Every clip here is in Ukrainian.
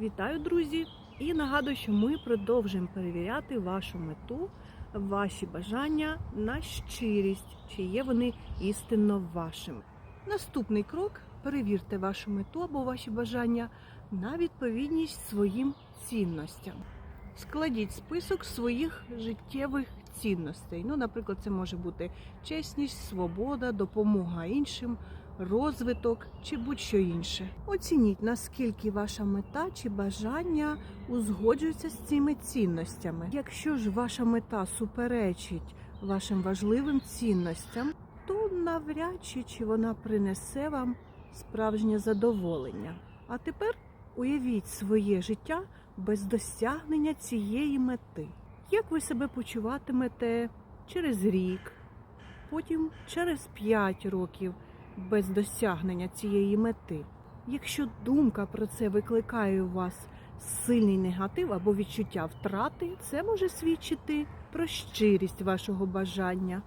Вітаю, друзі! І нагадую, що ми продовжуємо перевіряти вашу мету, ваші бажання на щирість, чи є вони істинно вашими. Наступний крок перевірте вашу мету або ваші бажання на відповідність своїм цінностям. Складіть список своїх життєвих цінностей. Ну, наприклад, це може бути чесність, свобода, допомога іншим, розвиток чи будь-що інше. Оцініть, наскільки ваша мета чи бажання узгоджуються з цими цінностями. Якщо ж ваша мета суперечить вашим важливим цінностям, то навряд чи, чи вона принесе вам справжнє задоволення. А тепер уявіть своє життя без досягнення цієї мети. Як ви себе почуватимете через рік, потім через 5 років без досягнення цієї мети? Якщо думка про це викликає у вас сильний негатив або відчуття втрати, це може свідчити про щирість вашого бажання.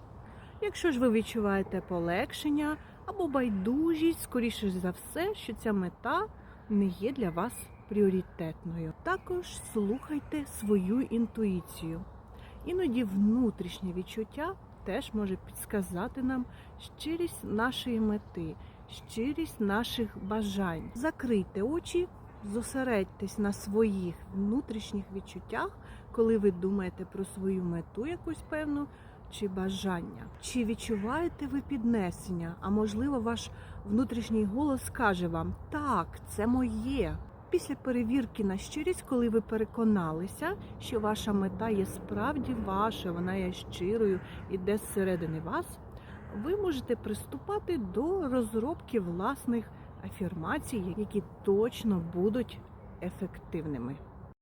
Якщо ж ви відчуваєте полегшення або байдужість, скоріше за все, що ця мета не є для вас пріоритетною. Також слухайте свою інтуїцію. Іноді внутрішнє відчуття теж може підсказати нам щирість нашої мети, щирість наших бажань. Закрийте очі, зосередьтесь на своїх внутрішніх відчуттях, коли ви думаєте про свою мету якусь певну чи бажання. Чи відчуваєте ви піднесення? А можливо, ваш внутрішній голос скаже вам: так, це моє. Після перевірки на щирість, коли ви переконалися, що ваша мета є справді ваша, вона є щирою, іде зсередини вас, ви можете приступати до розробки власних афірмацій, які точно будуть ефективними.